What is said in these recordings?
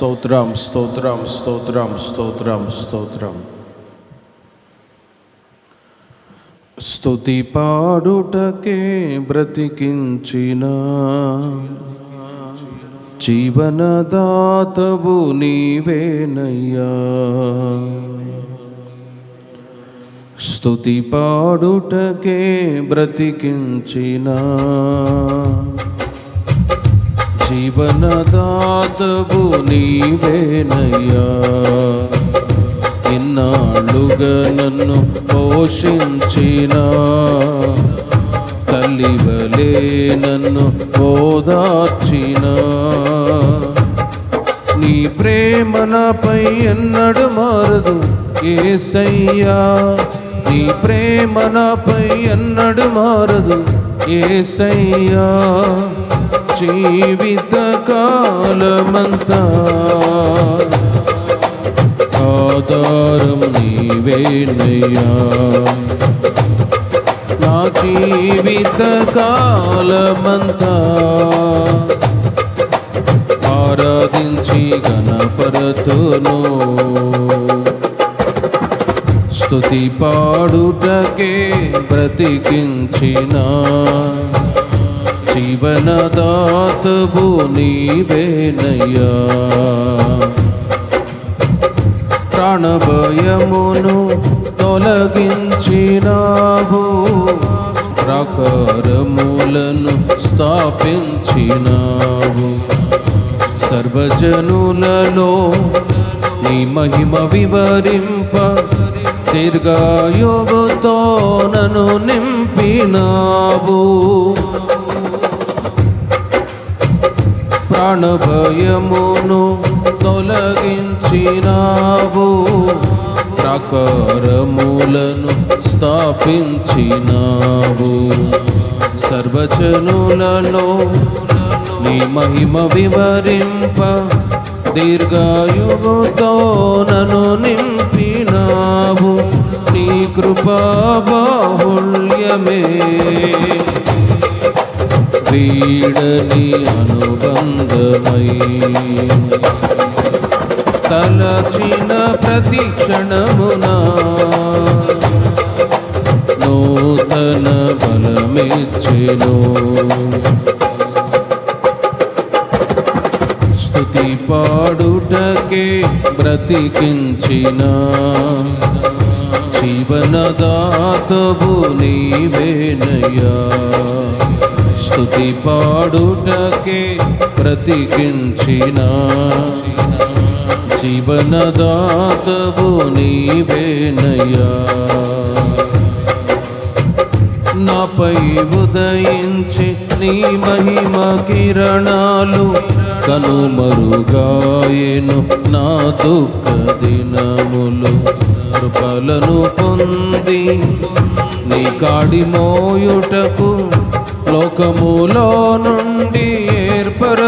స్తోత్రం స్తోత్రం స్తోత్రం స్తోత్రం స్తోత్రం. స్తుతి పాడుటకే బ్రతికించిన జీవనదాతవు నీవేనయ్యా. స్తుతి పాడుటకే బ్రతికించిన జీవనదాతవు నీవేనయ్యా. ఇన్నాళ్ళుగా నన్ను పోషించిన తల్లివలే నన్ను ఓదార్చిన. నీ ప్రేమ నాపై ఎన్నడు మారదు ఏసయ్యా. నీ ప్రేమ నాపై ఎన్నడు మారదు ఏసయ్యా. జీవిత కాలమంతా ఆధారం నీవేనయ్యా నా జీవిత కాలమంతా ఆరాధించి గణపరతును స్తుతి పాడుటకే బ్రతికించిన. జీవనదాతవు నీవేనయ్యా. ప్రాణభయమును తొలగించినావు ప్రాకారములను స్థాపించినావు. సర్వజనులలో నీ మహిమ వివరింప దీర్ఘాయువుతో నన్ను నింపినావు. ప్రాణభయమును తొలగించినావు ప్రాకారములను స్థాపించినావు. సర్వజనులలో నీ మహిమ వివరింప దీర్ఘాయుగుతో నను నింపినావు. నీ కృపా బాహుల్యమే వీడని తలచిన ప్రతి క్షణమున నూతన బలమిచ్చెను. స్థుతి పాడుటకే బ్రతికించిన జీవనదాతవు నీవేనయ్యా. స్థుతి పాడుటకే బ్రతికించిన జీవనదాతవు నీవేనయ్యా. నాపై ఉదయించి నీ మహిమ కిరణాలు కనుమరుగాయను నా దుఃఖ దినములు కృపలను పొంది నీ కాడి మోయుటకు లోకములో నుండి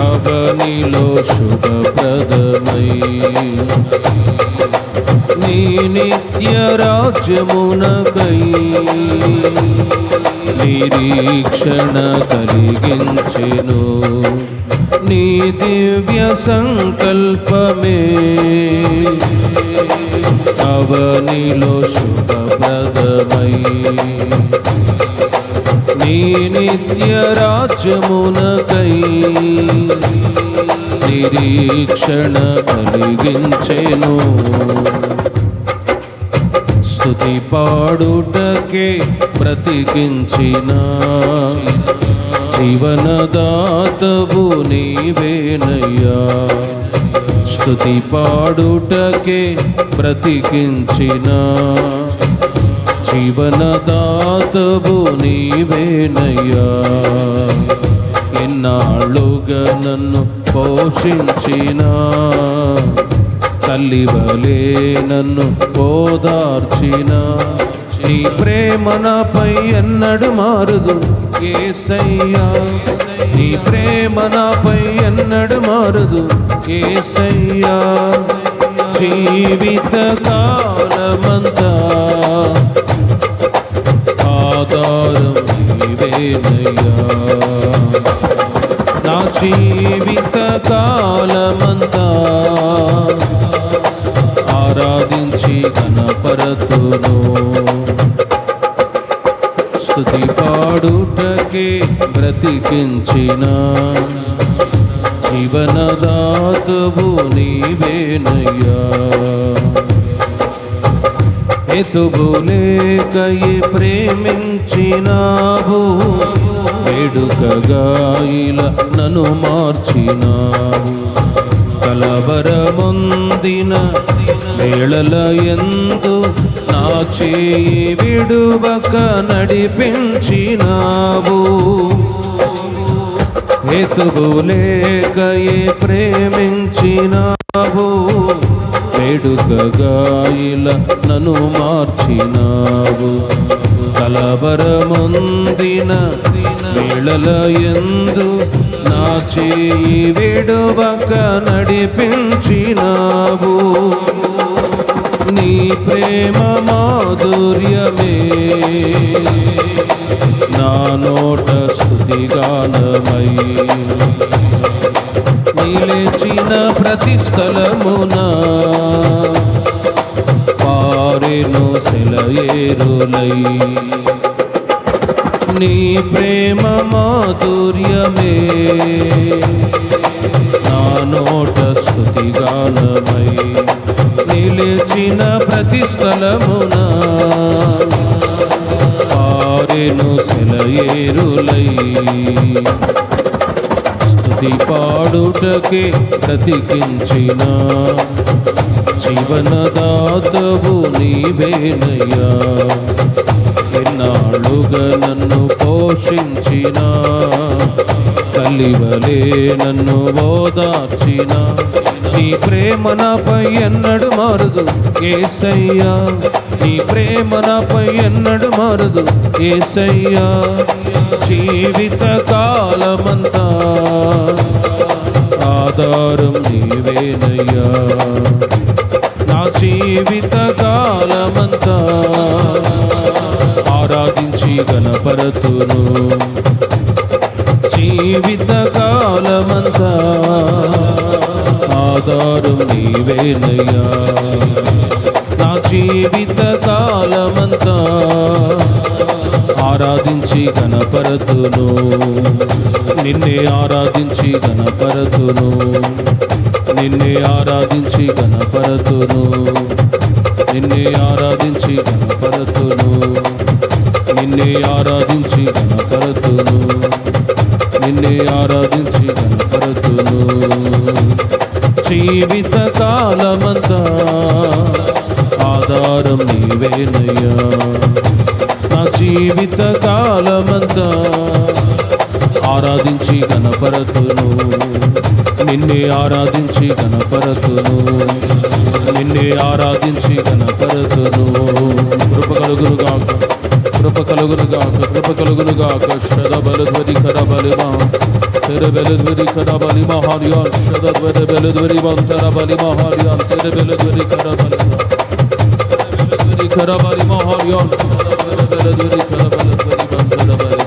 భావనిలో శుభప్రదమై. నీ నిత్య రాజ్యమునకై నిరీక్షణ కలిగించెను. నీ దివ్య సంకల్పమే అవనిలో శుభప్రదమై. నీ నిత్య రాజ్యమునకై నిరీక్షణ కలిగించెను. స్థుతి పాడుటకే బ్రతికించిన జీవనదాతవు నీవేనయ్యా. స్థుతి పాడుటకే బ్రతికించిన జీవనదాతవు నీవేనయ్యా. ఎన్నాళ్ళుగా నన్ను పోషించిన. తల్లివలే నన్ను ఓదార్చిన. నీ ప్రేమ నాపై ఎన్నడు మారుదు ఏసయ్యా. నీ ప్రేమ నాపై ఎన్నడు మారుదు ఏసయ్యా. జీవిత కాలమంత ఆధారం నీవేనయ్యా. నా జీవిత కాలమంత ఆరాధించి కనపరతును స్థుతి పాడుటకే బ్రతికించిన. జీవనదాతవు నీవేనయ్యా. ఎతుబులేకయి ప్రేమించినావు? వేడుకగా ఇలా నన్ను మార్చినావు. కలవరముందిన వేళల ఎందు నా చేయి విడువక నడిపించినావు. హేతువులేకయే ప్రేమించినావు వేడుకగా నన్ను మార్చినావు. కలవరముందిన వేళల ఎందు నా చేయి విడువక నడిపించినావు. నీ ప్రేమ మాధుర్యమే. నోట స్థుతిగానమై నిలిచిన ప్రతి స్థలమున పారెను సెలయేరులై. నీ ప్రేమ మాధుర్యమే నా నోట స్థుతిగానమై నిలిచిన ప్రతి స్థలమున పారెను సెలయేరులై స్థుతి పాడుటకే బ్రతికించిన జీవనదాతవు నీవేనయ్యా. ఎన్నాళ్ళుగా నన్ను పోషించిన. కలివలే నన్ను ఓదార్చిన. నీ ప్రేమ నాపై ఎన్నడు మారదు ఏసయ్యా. నీ ప్రేమ నాపై ఎన్నడు మారదు ఏసయ్యా. జీవిత కాలమంతా ఆధారం నీవేనయ్యా. నా జీవిత కాలమంతా ఆరాధించి గణపరతును జీవిత కాలమంతా ఆధారం నీవేనయ్యా. నా జీవిత కాలమంతా ఆరాధించి గణపరతును నిన్నే ఆరాధించి గణపరతును నిన్నే ఆరాధించి గణపరతును నిన్నే ఆరాధించి గణపరతును నిన్నే ఆరాధించి గణపరతును నిన్నే ఆరాధించి గణపరతును జీవిత కాలమంతా ఆధారం నీవేనయ్యా. నా జీవిత కాలమంతా ఆరాధించి గణపరతును నిన్నే ఆరాధించి గణపరతును నిన్నే ఆరాధించి గణపరతును కృప కలుగునుగాక కృప కలుగునుగాక కృప కలుగునుగాక శద బలధ్వరి కర Tere beled veri kara bali maharyan Şadat ve de beled veri mantara bali maharyan Tere beled veri kara bali maharyan kara bali maharyan Şadat ve kara beled veri mantara bali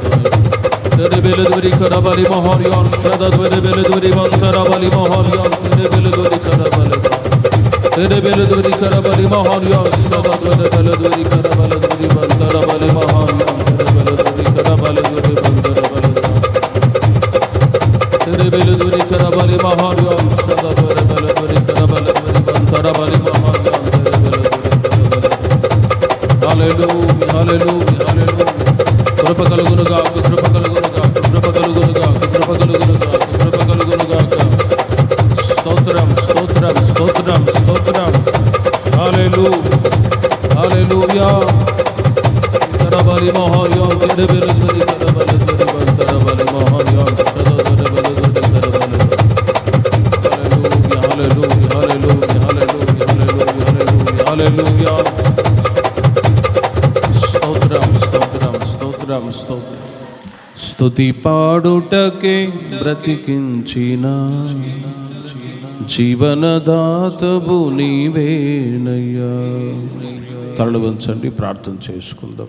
Tere beled veri kara bali maharyan Şadat ve de beled veri mantara bali maharyan Tere beled veri kara bali Tere beled veri kara bali maharyan Şadat ve de beled veri kara bali కృప కలుగునుగా కృప కలుగునుగా కృప కలుగునుగా కృప కలుగునుగా కృప కలుగునుగా స్తోత్రం స్తోత్రం స్తోత్రం స్తోత్రం హల్లెలూ హల్లెలూయా కరబలి మహాయా తెరే స్తుతి పాడుటకే బ్రతికించిన. జీవనదాతవు నీవేనయ్యా. తరలి వంచండి ప్రార్థన చేసుకుందాం.